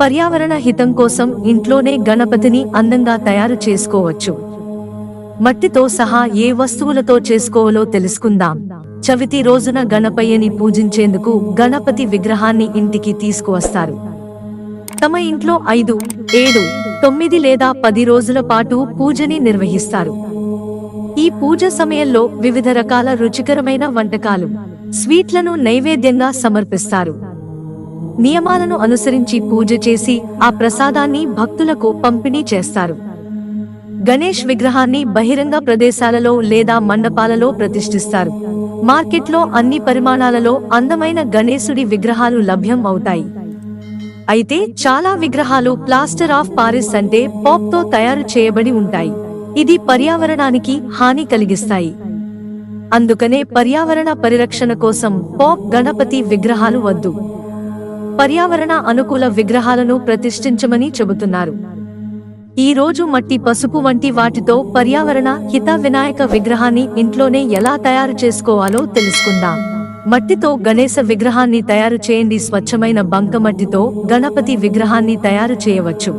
పర్యావరణ హితం కోసం ఇంట్లోనే గణపతిని అందంగా తయారు చేసుకోవచ్చు. మట్టితో సహా ఏ వస్తువులతో చేసుకోవాలో తెలుసుకుందాం. చవితి రోజున గణపయ్యని పూజించేందుకు గణపతి విగ్రహాన్ని ఇంటికి తీసుకువస్తారు. తమ ఇంట్లో ఐదు ఏడు తొమ్మిది లేదా పది రోజుల పాటు పూజని నిర్వహిస్తారు. ఈ పూజ సమయంలో వివిధ రకాల రుచికరమైన వంటకాలు స్వీట్లను నైవేద్యంగా సమర్పిస్తారు. నియమాలను అనుసరించి పూజ చేసి ఆ ప్రసాదాన్ని భక్తులకు పంపిణీ చేస్తారు. గణేష్ విగ్రహాన్ని బహిరంగ ప్రదేశాలలో లేదా మండపాలలో ప్రతిష్ఠిస్తారు. మార్కెట్లో అన్ని పరిమాణాలలో అందమైన గణేశుడి విగ్రహాలు లభ్యం అవుతాయి. అయితే చాలా విగ్రహాలు ప్లాస్టర్ ఆఫ్ పారిస్ అంటే పాప్తో తయారు చేయబడి ఉంటాయి. ఇది పర్యావరణానికి హాని కలిగిస్తాయి. అందుకనే పర్యావరణ పరిరక్షణ కోసం పాప్ గణపతి విగ్రహాలు వద్దు. పర్యావరణ అనుకూల విగ్రహాలను ప్రతిష్ఠించమని చెబుతున్నారు. ఈ రోజు మట్టి పసుపు వంటి వాటితో పర్యావరణ హిత వినాయక విగ్రహాన్ని ఇంట్లోనే ఎలా తయారు చేసుకోవాలో తెలుసుకుందాం. మట్టితో గణేశ విగ్రహాన్ని తయారు చేయండి. స్వచ్ఛమైన బంకమట్టితో గణపతి విగ్రహాన్ని తయారు చేయవచ్చు.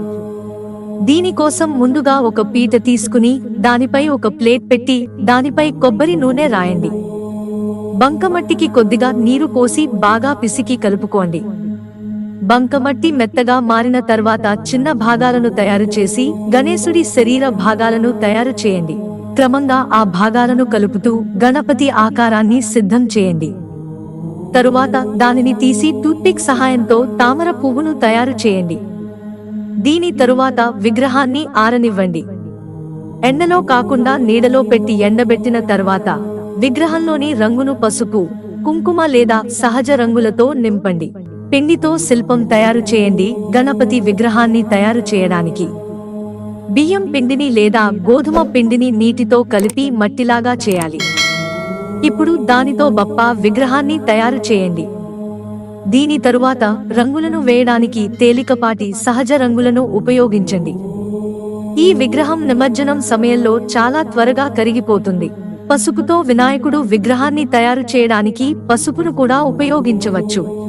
దీనికోసం ముందుగా ఒక పీట తీసుకుని దానిపై ఒక ప్లేట్ పెట్టి దానిపై కొబ్బరి నూనె రాయండి. బంకమట్టికి కొద్దిగా నీరు పోసి బాగా పిసికి కలుపుకోండి. బంకమట్టి మెత్తగా మారిన తర్వాత చిన్న భాగాలను తయారు చేసి గణేశుడి శరీర భాగాలను తయారు చేయండి. క్రమంగా ఆ భాగాలను కలుపుతూ గణపతి ఆకారాన్ని సిద్ధం చేయండి. తరువాత దానిని తీసి టూత్పిక్ సహాయంతో తామర పువ్వును తయారు చేయండి. దీని తరువాత విగ్రహాన్ని ఆరనివ్వండి. ఎండలో కాకుండా నీడలో పెట్టి ఎండబెట్టిన తర్వాత విగ్రహంలోని రంగును పసుపు కుంకుమ లేదా సహజ రంగులతో నింపండి. పిండితో శిల్పం తయారు చేయండి గణపతి విగ్రహాన్ని తయారు చేయడానికి. బియ్యం పిండిని లేదా గోధుమ పిండిని నీటితో కలిపి మట్టిలాగా చేయాలి. ఇప్పుడు దానితో బప్ప విగ్రహాన్ని తయారు చేయండి. దీని తరువాత రంగులను వేయడానికి తేలికపాటి సహజ రంగులను ఉపయోగించండి. ఈ విగ్రహం నిమజ్జనం సమయంలో చాలా త్వరగా కరిగిపోతుంది. పసుపుతో వినాయకుడు విగ్రహాన్ని తయారు చేయడానికి పసుపును కూడా ఉపయోగించవచ్చు.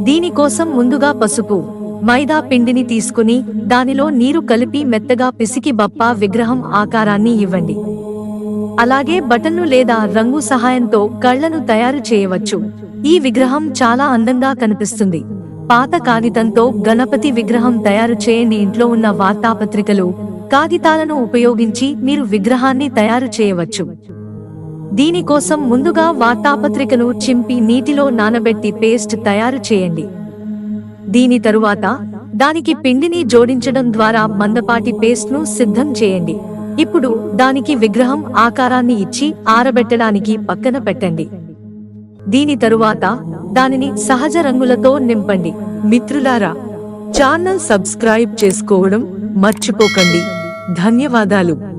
దీనికోసం ముందుగా పసుపు మైదా పిండిని తీసుకుని దానిలో నీరు కలిపి మెత్తగా పిసికి బప్పా విగ్రహం ఆకారాన్ని ఇవ్వండి. అలాగే బటన్ను లేదా రంగు సహాయంతో కళ్ళను తయారు చేయవచ్చు. ఈ విగ్రహం చాలా అందంగా కనిపిస్తుంది. పాత కాగితంతో గణపతి విగ్రహం తయారు చేయని ఇంట్లో ఉన్న వార్తాపత్రికలు కాగితాలను ఉపయోగించి మీరు విగ్రహాన్ని తయారు చేయవచ్చు. దీనికోసం ముందుగా వార్తాపత్రికను చింపి నీటిలో నానబెట్టి పేస్ట్ తయారు చేయండి. దీని తరువాత దానికి పిండిని జోడించడం ద్వారా మందపాటి పేస్ట్ను సిద్ధం చేయండి. ఇప్పుడు దానికి విగ్రహం ఆకారాన్ని ఇచ్చి ఆరబెట్టడానికి పక్కన పెట్టండి. దీని తరువాత దానిని సహజ రంగులతో నింపండి. మిత్రులారా ఛానల్ సబ్స్క్రైబ్ చేసుకోవడం మర్చిపోకండి. ధన్యవాదాలు.